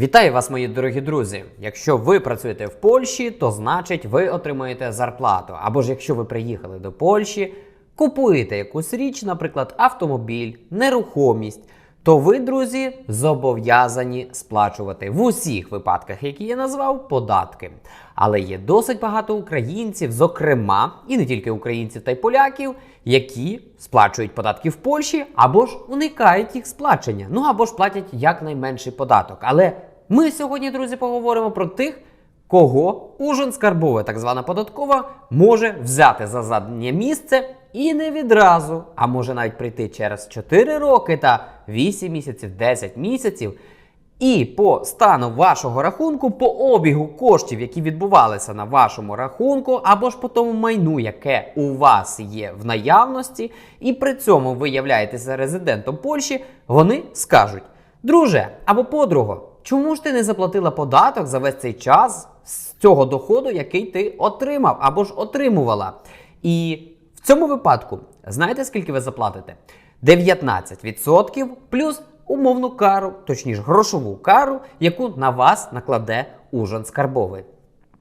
Вітаю вас, мої дорогі друзі! Якщо ви працюєте в Польщі, то значить ви отримуєте зарплату. Або ж якщо ви приїхали до Польщі, купуєте якусь річ, наприклад, автомобіль, нерухомість, то ви, друзі, зобов'язані сплачувати в усіх випадках, які я назвав, податки. Але є досить багато українців, зокрема, і не тільки українців та й поляків, які сплачують податки в Польщі або ж уникають їх сплачення, ну або ж платять якнайменший податок. Але ми сьогодні, друзі, поговоримо про тих, кого ужин скарбове, так звана податкова, може взяти за заднє місце і не відразу, а може навіть прийти через 4 роки та 8 місяців, 10 місяців. І по стану вашого рахунку, по обігу коштів, які відбувалися на вашому рахунку, або ж по тому майну, яке у вас є в наявності, і при цьому ви являєтеся резидентом Польщі, вони скажуть: друже або подруго, чому ж ти не заплатила податок за весь цей час з цього доходу, який ти отримав або ж отримувала? І в цьому випадку, знаєте, скільки ви заплатите? 19% плюс умовну кару, точніше грошову кару, яку на вас накладе ужин скарбовий.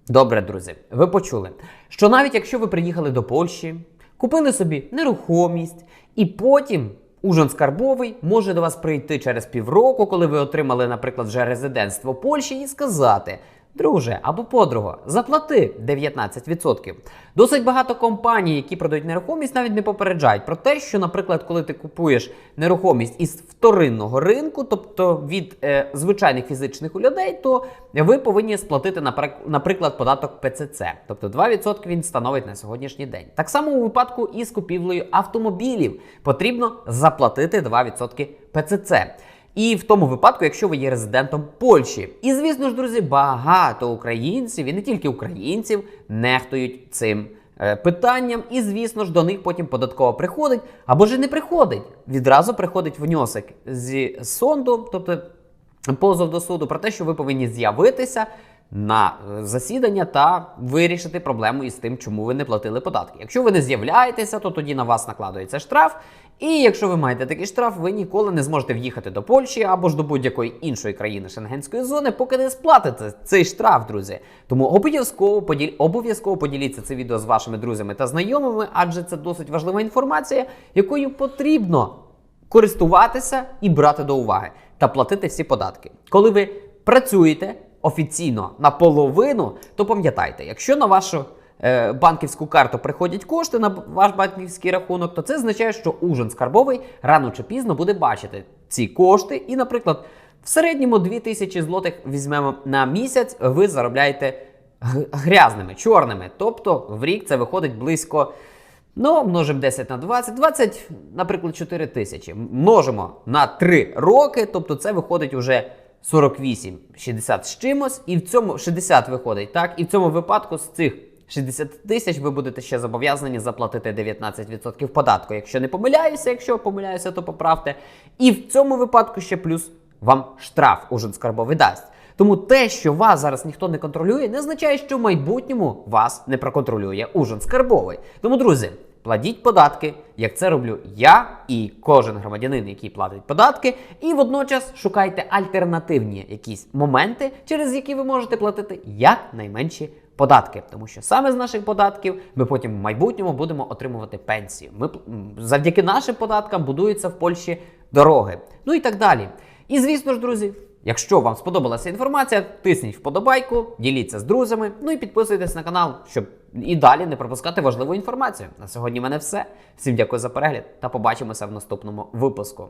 Добре, друзі, ви почули, що навіть якщо ви приїхали до Польщі, купили собі нерухомість, і потім ужин скарбовий може до вас прийти через півроку, коли ви отримали, наприклад, вже резидентство Польщі, і сказати. Друже або подруга, заплати 19%. Досить багато компаній, які продають нерухомість, навіть не попереджають про те, що, наприклад, коли ти купуєш нерухомість із вторинного ринку, тобто від е, звичайних фізичних людей, то ви повинні сплатити, наприклад, податок ПЦЦ. Тобто 2% він становить на сьогоднішній день. Так само у випадку із купівлею автомобілів потрібно заплатити 2% ПЦЦ. І в тому випадку, якщо ви є резидентом Польщі. І звісно ж, друзі, багато українців, і не тільки українців, нехтують цим е, питанням. І, звісно ж, до них потім податково приходить, або ж не приходить. Відразу приходить внесок зі сонду, тобто позов до суду, про те, що ви повинні з'явитися на засідання та вирішити проблему із тим, чому ви не платили податки. Якщо ви не з'являєтеся, то тоді на вас накладується штраф. І якщо ви маєте такий штраф, ви ніколи не зможете в'їхати до Польщі або ж до будь-якої іншої країни Шенгенської зони, поки не сплатите цей штраф, друзі. Тому обов'язково поділ... обов'язково поділіться це відео з вашими друзями та знайомими, адже це досить важлива інформація, якою потрібно користуватися і брати до уваги та платити всі податки. Коли ви працюєте офіційно наполовину, то пам'ятайте, якщо на вашу е, банківську карту приходять кошти на ваш банківський рахунок, то це означає, що ужин скарбовий рано чи пізно буде бачити ці кошти. І, наприклад, в середньому 2000 злотих візьмемо на місяць, ви заробляєте грязними, чорними. Тобто в рік це виходить близько. Ну, множимо 10 на 20, 20, наприклад, 4 тисячі. Множимо на 3 роки, тобто це виходить уже 48, 60 з чимось, і в цьому 60 виходить, так? І в цьому випадку з цих 60 тисяч ви будете ще зобов'язані заплатити 19% податку. Якщо не помиляюся, якщо помиляюся, то поправте. І в цьому випадку ще плюс вам штраф ужин скарбовий дасть. Тому те, що вас зараз ніхто не контролює, не означає, що в майбутньому вас не проконтролює ужин скарбовий. Тому, друзі, платіть податки, як це роблю я і кожен громадянин, який платить податки, і водночас шукайте альтернативні якісь моменти, через які ви можете платити якнайменші податки. Тому що саме з наших податків ми потім в майбутньому будемо отримувати пенсію. Ми завдяки нашим податкам будуються в Польщі дороги. Ну і так далі. І звісно ж, друзі. Якщо вам сподобалася інформація, тисніть вподобайку, діліться з друзями, ну і підписуйтесь на канал, щоб і далі не пропускати важливу інформацію. На сьогодні в мене все. Всім дякую за перегляд та побачимося в наступному випуску.